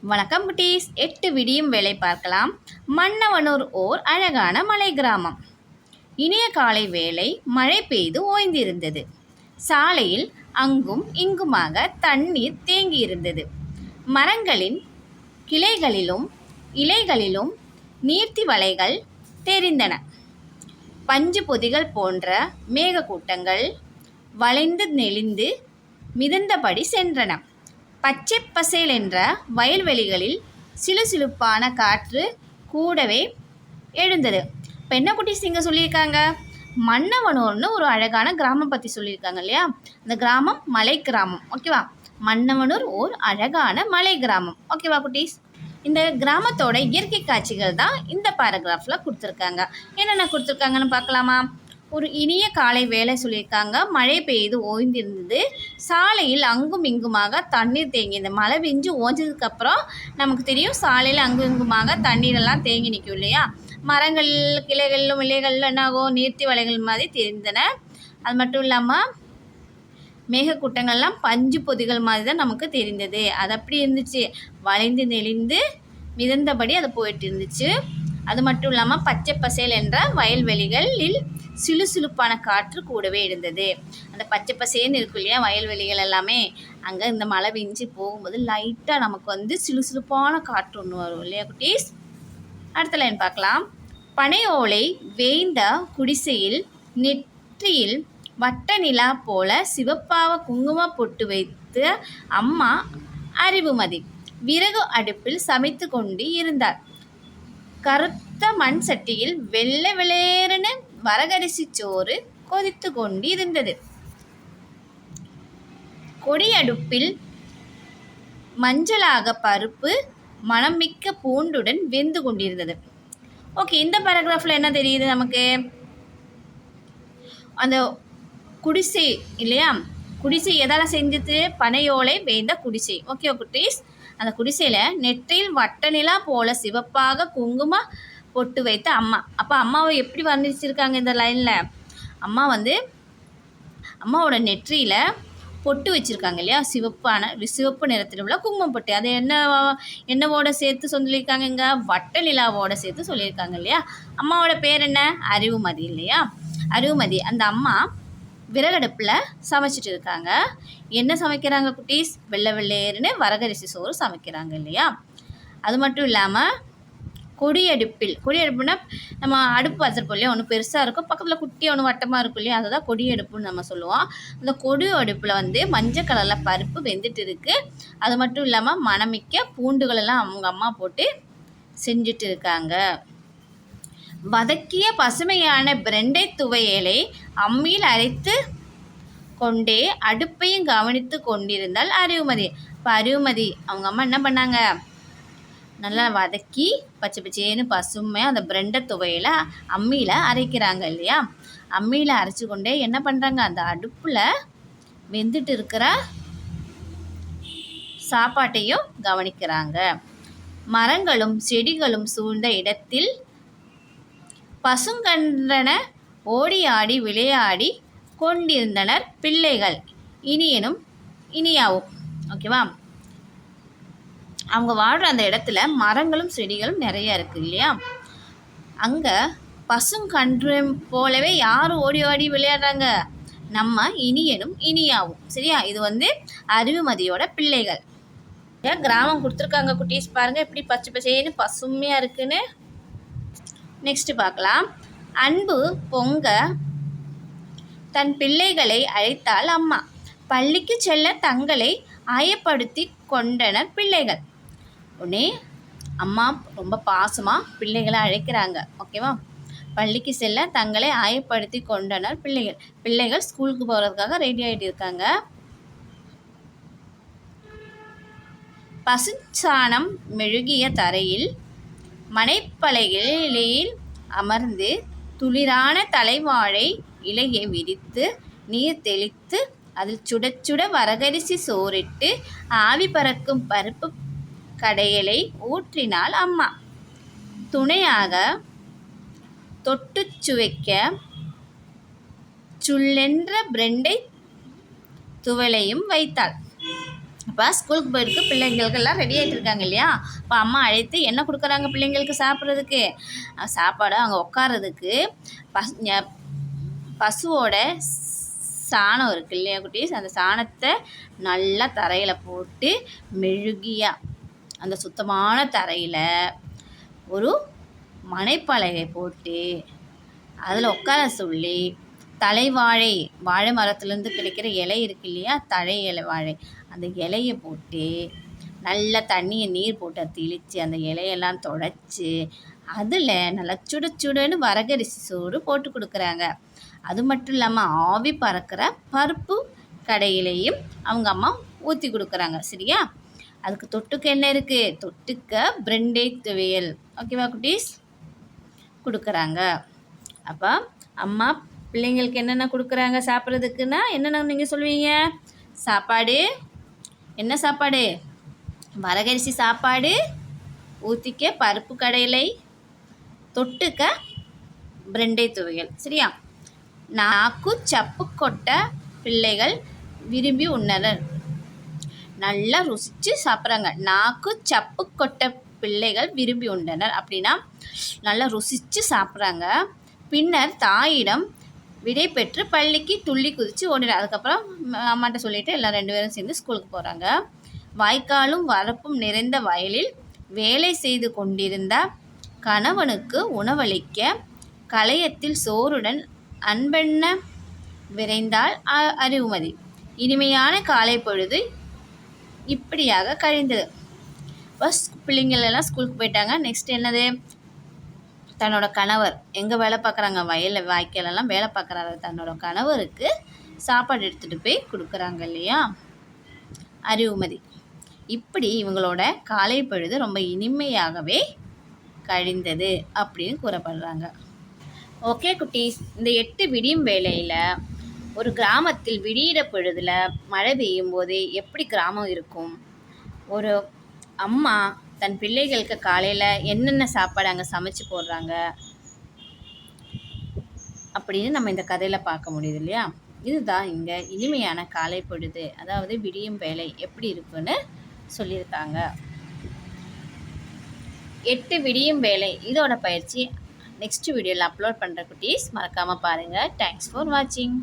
வணக்கம் குட்டீஸ். எட்டு விடியும் வேலை பார்க்கலாம். மன்னவனூர் ஓர் அழகான மலை கிராமம். இனிய காலை வேளை மழை பெய்து ஓய்ந்திருந்தது. சாலையில் அங்கும் இங்குமாக தண்ணீர் தேங்கியிருந்தது. மரங்களின் கிளைகளிலும் இலைகளிலும் நீர்த்தி வலைகள் தெரிந்தன. பஞ்சு பொதிகள் போன்ற மேகக்கூட்டங்கள் வளைந்து நெளிந்து மிதந்தபடி சென்றன. பச்சை பசேல் என்ற வயல்வெளிகளில் சிலுசிலுப்பான காற்று கூடவே எழுந்தது. இப்போ என்ன குட்டீஸ் இங்கே சொல்லியிருக்காங்க? மன்னவனூர்னு ஒரு அழகான கிராமம் பற்றி சொல்லியிருக்காங்க இல்லையா? இந்த கிராமம் மலை கிராமம். ஓகேவா மன்னவனூர் ஓர் அழகான மலை கிராமம். ஓகேவா குட்டீஸ்? இந்த கிராமத்தோட இயற்கை காட்சிகள் தான் இந்த பேராகிராஃபில் கொடுத்துருக்காங்க. என்னென்ன கொடுத்துருக்காங்கன்னு பார்க்கலாமா? ஒரு இனிய காலை வேலை சொல்லியிருக்காங்க. மழை பெய்து ஓய்ந்திருந்தது. சாலையில் அங்கும் இங்குமாக தண்ணீர் தேங்கி மழை பெஞ்சு ஓஞ்சதுக்கப்புறம் நமக்கு தெரியும் சாலையில் அங்கும் இங்குமாக தண்ணீரெல்லாம் தேங்கி நிற்கும் இல்லையா? மரங்கள் கிளைகளிலும் இலைகளிலும் என்னாகும் நீர்த்தி வலைகள் மாதிரி தெரிந்தன. அது மட்டும் இல்லாமல் மேகக்கூட்டங்கள்லாம் பஞ்சு பொதிகள் மாதிரி தான் நமக்கு தெரிந்தது. அது அப்படி இருந்துச்சு. வளைந்து நெளிந்து மிதந்தபடி அது போயிட்டு இருந்துச்சு. அது மட்டும் இல்லாமல் பச்சை பசேல் என்ற வயல்வெளிகளில் சிலுசிலுப்பான காற்று கூடவே இருந்தது. அந்த பச்சை பசேன்னு இருக்கும் இல்லையா வயல்வெளிகள் எல்லாமே அங்கே இந்த மழை விஞ்சி போகும்போது லைட்டாக நமக்கு வந்து சிலுசிலுப்பான காற்று ஒன்று வரும் இல்லையா குட்டீஸ்? அடுத்த லைன் பார்க்கலாம். பனை ஓலை வேய்ந்த குடிசையில் நெற்றியில் வட்ட நிலா போல சிவப்பாவ குங்கும பொட்டு வைத்து அம்மா அறிவுமதி. விறகு அடுப்பில் சமைத்து கொண்டு இருந்தார். கருத்த மண் சட்டியில் வெள்ளை வெளியேறின வரகரிசி சோறு கொதித்து கொண்டு இருந்தது கொடியடுப்பில் மஞ்சளாக பருப்பு மணமிக்க பூண்டுடன் வெந்து கொண்டிருந்தது ஓகே இந்த பேராகிராஃபில் என்ன தெரியுது நமக்கு அந்த குடிசை இல்லையா குடிசை எதால் செஞ்சது பனையோலை வேந்த குடிசை ஓகே குட்டீஸ் அந்த குடிசையில் நெற்றியில் வட்ட நிலா போல சிவப்பாக குங்கும பொட்டு வைத்த அம்மா. அப்போ அம்மாவை எப்படி வர்ணிச்சிருக்காங்க இந்த லைனில்? அம்மா வந்து அம்மாவோட நெற்றியில் பொட்டு வச்சுருக்காங்க இல்லையா? சிவப்பான சிவப்பு நிறத்தில் உள்ள குங்குமம் பொட்டு. அதை என்ன என்னவோட சேர்த்து சொல்லியிருக்காங்கங்க வட்ட நிலாவோட சேர்த்து சொல்லியிருக்காங்க இல்லையா? அம்மாவோட பேர் என்ன? அறிவுமதி இல்லையா? அறிவுமதி. அந்த அம்மா விறகடுப்பில் சமைச்சிட்டு இருக்காங்க. என்ன சமைக்கிறாங்க குட்டீஸ்? வெள்ளை வெள்ளையர்னு வரகரிசி சோறு சமைக்கிறாங்க இல்லையா? அது மட்டும் இல்லாமல் கொடியடுப்பில் கொடியடுப்புனா நம்ம அடுப்பு வச்சிருப்போம் இல்லையா? ஒன்று பெருசாக இருக்கும். பக்கத்தில் குட்டி ஒன்று வட்டமாக இருக்கும் இல்லையா? அதை தான் கொடியடுப்புன்னு நம்ம சொல்லுவோம். அந்த கொடி அடுப்பில் வந்து மஞ்சள் கலரில் பருப்பு வெந்துட்டு இருக்குது அது மட்டும் இல்லாமல் மணமிக்க பூண்டுகளெல்லாம் அவங்க அம்மா போட்டு செஞ்சுட்டு இருக்காங்க. வதக்கிய பசுமையான பிரண்டை துவையலை அம்மியில் அரைத்து கொண்டே அடுப்பையும் கவனித்து கொண்டிருந்தால் அறிவுமதி இப்போ அருவுமதி அவங்க அம்மா என்ன பண்ணாங்க? நல்லா வதக்கி பச்சை பச்சேன்னு பசுமையாக அந்த பிரெண்டை துவையில் அம்மியில் அரைக்கிறாங்க இல்லையா? அம்மியில் அரைச்சி கொண்டே என்ன பண்ணுறாங்க அந்த அடுப்பில் வெந்துட்டு இருக்கிற சாப்பாட்டையும் கவனிக்கிறாங்க. மரங்களும் செடிகளும் சூழ்ந்த இடத்தில் பசுங்கன்றன ஓடி ஆடி விளையாடி கொண்டிருந்தனர் பிள்ளைகள். இனியனும் இனியாவும். ஓகேவா அவங்க வாழ்கிற அந்த இடத்துல மரங்களும் செடிகளும் நிறைய இருக்குது இல்லையா? அங்கே பசுங்கன்று போலவே யார் ஓடி ஓடி விளையாடுறாங்க? நம்ம இனியனும் இனியாவும். சரியா? இது வந்து அறிவுமதியோட பிள்ளைகள். கிராமம் கொடுத்துருக்காங்க குட்டீஸ் பாருங்கள் எப்படி பச்சை பச்சைன்னு பசுமையாக இருக்குன்னு. நெக்ஸ்ட் பார்க்கலாம். அன்பு பொங்க தன் பிள்ளைகளை அழைத்தால் அம்மா. பள்ளிக்கு செல்ல தங்களை ஆயப்படுத்தி கொண்டனர் பிள்ளைகள். உடனே அம்மா ரொம்ப பாசமாக பிள்ளைகளை அழைக்கிறாங்க. ஓகேவா பள்ளிக்கு செல்ல தங்களை ஆயப்படுத்தி கொண்டனர் பிள்ளைகள். பிள்ளைகள் ஸ்கூலுக்கு போகிறதுக்காக ரெடி ஆகிட்டு இருக்காங்க. பசுச்சாணம் மெழுகிய தரையில் மனைப்பலைகளில் அமர்ந்து துளிரான தலைவாழை இலையை விரித்து நீர் தெளித்து அதில் சுட சுட வரகரிசி சோறிட்டு ஆவி பறக்கும் பருப்பு கடையலை ஊற்றினாள் அம்மா. துணையாக தொட்டு சுவைக்க சுள்ளென்ற பிரெண்டை துவலையும் வைத்தாள். இப்போ ஸ்கூலுக்கு போயிருக்கு பிள்ளைங்களுக்கு எல்லாம் ரெடி ஆகிட்டு இருக்காங்க இல்லையா? இப்போ அம்மா அழைத்து என்ன கொடுக்குறாங்க பிள்ளைங்களுக்கு சாப்பிட்றதுக்கு? சாப்பாடு அங்கே உட்காரதுக்கு பஸ் பசுவோட சாணம் இருக்கு இல்லையா குட்டீஸ்? அந்த சாணத்தை நல்லா தரையில் போட்டு மெழுகியாக அந்த சுத்தமான தரையில் ஒரு மனைப்பலகை போட்டு அதில் உட்கார சொல்லி தலைவாழை வாழை மரத்துலேருந்து கிடைக்கிற இலை இருக்கு இல்லையா? தழை இலை வாழை. அந்த இலையை போட்டு நல்லா தண்ணியை நீர் போட்டு தெளித்து அந்த இலையெல்லாம் தொடச்சி அதில் நல்லா சுட சுடன்னு வரகரிசி சோறு போட்டு கொடுக்குறாங்க. அது மட்டும் இல்லாமல் ஆவி பறக்கிற பருப்பு கடையிலையும் அவங்க அம்மா ஊற்றி கொடுக்குறாங்க. சரியா? அதுக்கு தொட்டுக்க என்ன இருக்குது தொட்டுக்க பிரெண்டே துவையல். ஓகேவா குட்டீஸ்? கொடுக்குறாங்க. அப்போ அம்மா பிள்ளைங்களுக்கு என்னென்ன கொடுக்குறாங்க சாப்பிட்றதுக்குன்னா என்னென்ன நீங்கள் சொல்லுவீங்க? சாப்பாடு. என்ன சாப்பாடு? வரகரிசி சாப்பாடு. ஊற்றிக்க பருப்பு கடையிலை தொட்டுக்க பிரண்டை துவையல். சரியா? நாக்கு சப்பு கொட்ட பிள்ளைகள் விரும்பி உண்ணறர் நல்லா ருசித்து சாப்பிட்றாங்க. நாக்கு சப்பு கொட்ட பிள்ளைகள் விரும்பி உண்டனர் அப்படின்னா நல்லா ருசித்து சாப்பிட்றாங்க. பின்னர் தாயிடம் விடை பெற்று பள்ளிக்கு துள்ளி குதித்து ஓடிடு அதுக்கப்புறம் அம்மாட்ட சொல்லிட்டு எல்லாம் ரெண்டு பேரும் சேர்ந்து ஸ்கூலுக்கு போகிறாங்க வாய்க்காலும் வரப்பும் நிறைந்த வயலில் வேலை செய்து கொண்டிருந்த கணவனுக்கு உணவளிக்க களையத்தில் சோறுடன் அன்பெண்ண விரைந்தால் அ- அறிவுமதி. இனிமையான காலை பொழுது இப்படியாக கழிந்தது. பஸ் பிள்ளைங்களெல்லாம் ஸ்கூலுக்கு போயிட்டாங்க. நெக்ஸ்ட் என்னது? தன்னோட கணவர் எங்கே வேலை பார்க்குறாங்க வயலில் வாய்க்காலெல்லாம் வேலை பார்க்குறாரு தன்னோட கணவருக்கு சாப்பாடு எடுத்துகிட்டு போய் கொடுக்குறாங்க இல்லையா? அறிவுமதி. இப்படி இவங்களோட காலை பொழுது ரொம்ப இனிமையாகவே கழிந்தது அப்படின்னு கூறப்படுறாங்க. ஓகே குட்டீஸ் இந்த எட்டு விடியும் வேலையில் ஒரு கிராமத்தில் விடியிற பொழுதில் மழை பெய்யும் போது எப்படி கிராமம் இருக்கும்? ஒரு அம்மா தன் பிள்ளைகளுக்கு காலையில் என்னென்ன சாப்பாடு அங்கே சமைச்சு போடுறாங்க? அப்படின்னு நம்ம இந்த கதையில் பார்க்க முடியுது இல்லையா? இதுதான் இங்கே இனிமையான காலை பொழுது. அதாவது விடியும் வேலை எப்படி இருக்குன்னு சொல்லியிருக்காங்க. எட்டு விடியும் வேலை இதோட பயிற்சி நெக்ஸ்ட் வீடியோவில் அப்லோட் பண்ணுற குட்டீஸ் மறக்காமல் பாருங்கள் தேங்க்ஸ் ஃபார் வாட்சிங்